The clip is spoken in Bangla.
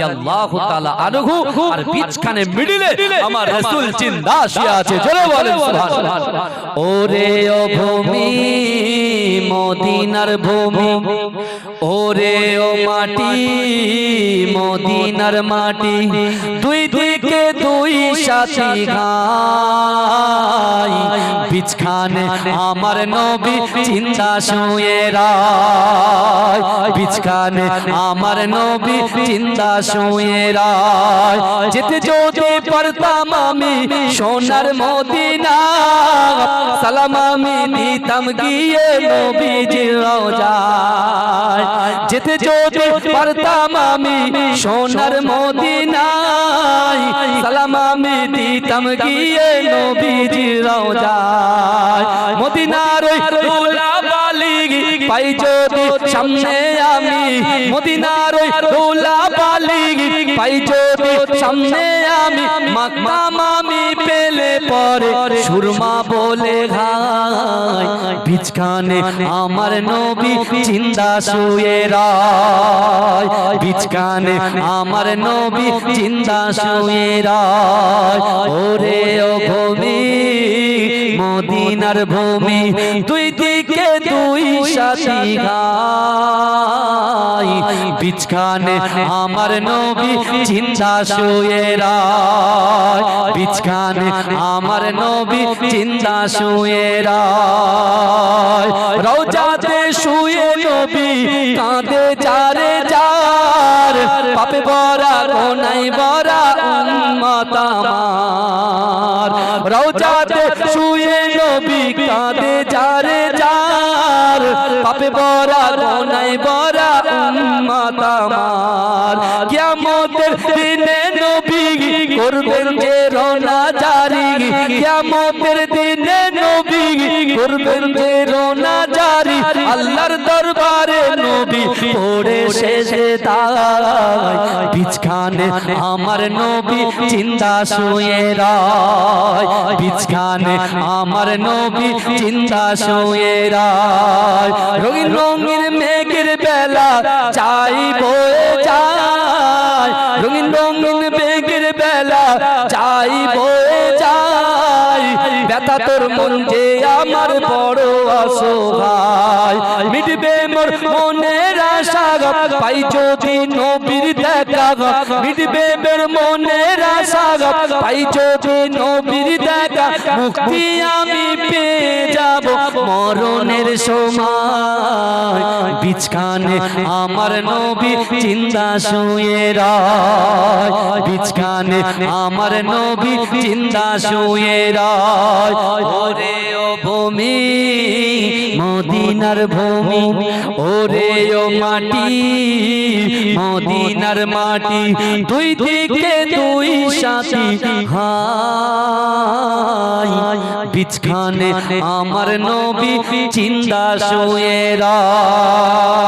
রাদিয়াল্লাহু তাআলা আনহু আর বিচখানে মিডিলে আমার রাসূল জিন্দা শুয়ে আছে। জোরে বলেন সুবহানাল্লাহ। ওরে ও ভূমি মদিনার ভূমি ওরে ও মাটি মদিনার মাটি দুই দিকে দুই সাথী গাই বিছখানে আমার নবী চিন্তা শুয়ে রায়। বিছখানে আমার নবী চিন্তা শুয়ে রায়। যেতে যদি পারতাম আমি সোনার মদিনা, সালাম আমি দিতাম গিয়ে নবীজির রওজায় যেতে যদি পারতাম আমি সোনার মদিনায় সালাম আমি দিতাম গিয়ে নবীজির রওজায় মদিনার ওই পাই যদি সামনে আমি মদিনার ওই রুলা বালি পাই যদি সামনে আমি মাকাম আমি পেলে পরে সুরমা বলে ঘাই বিচকানে আমার নবী চিন্তা শুয়ে রায় বিচকানে আমার নবী চিন্তা শুয়ে রায় ওরে ও ভূমি মদিনার ভূমি, দুই দিকে দুই সাথী গাই বিচখানে আমার নবী চিন্তা শুয়ে রায়। বিচখানে আমার নবী চিন্তা শুয়ে রায়। রওজাতে শুয়ে নবী কাঁদে যারে যার পাপে বরা কোনাই বরা উম্মত আমার। রওজাতে শুয়ে নবী কাঁদে যারে যার। পাপে বরা কোনাই বরা উম্মত আমার। কিয়ামতের দিনে নবী করবেন যে রোনা জারি। কিয়ামতের দিনে নবী করবেন যে রোনা জারি। আল্লাহর দরবারে নবী পড়ে শেষে দায়। বিছখানে আমার নবী চিন্তা শুয়ে রায়। বিছখানে আমার নবী চিন্তা শুয়ে রায়। রঙিন রঙিন মেঘের বেলা চাই বয়ে যায়। রঙিন রঙিন মেঘের বেলা চাই বয়ে যায়। ব্যথা তোর মন যে আমার বড় অসহায় মিটবে মোর মনের আশা পাই যদি নবীর দেখা মিটবে মোর মনের আশা পাই যদি নবীর মুক্তি আমি পেয়ে যাব। মরণের সময় বিছখানে আমার নবী চিন্তা শুয়ে রায়। বিছখানে আমার নবী চিন্তা শুয়ে রায়। ওরে ও ভূমি, মদিনার ভূমি, ওরে ও মাটি, মদিনার মাটি, দুই দিকে দুই সাথী হাই বিছখানে আমার নবী চিন্তা শুয়ে রায়।